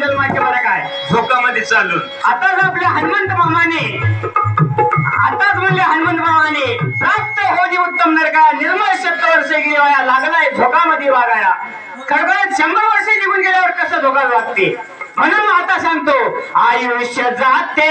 जन्माचे बरं काय? झोकामध्ये चालून. आताच आपल्या हनुमंत मामाने आताच म्हणले हनुमंत मामाने प्राप्त होती उत्तम नरका निर्मळ सत्तर वर्ष गेली वाया लागलाय झोकामध्ये वागाया. खडखडत शंभर वर्ष निघून गेल्यावर कसं धोका वागते म्हणून मग आता सांगतो आयुष्य जाते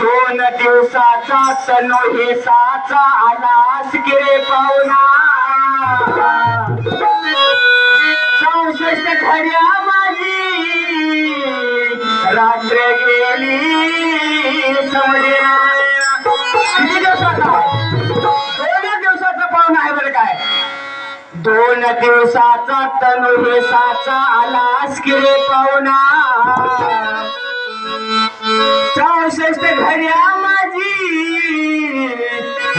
दोन दिवसाचा तनो हे साचा आलास किरे पाहुणा. चौसष्ट खऱ्या माझी रात्र गेली समजे काय दोन दिवसाचा तनु हे साचा आलास किरे पाहुणा चौसष्ट घड्या माझी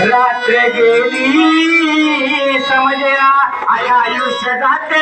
रात्र गेली समजला आया आयुष्य जाते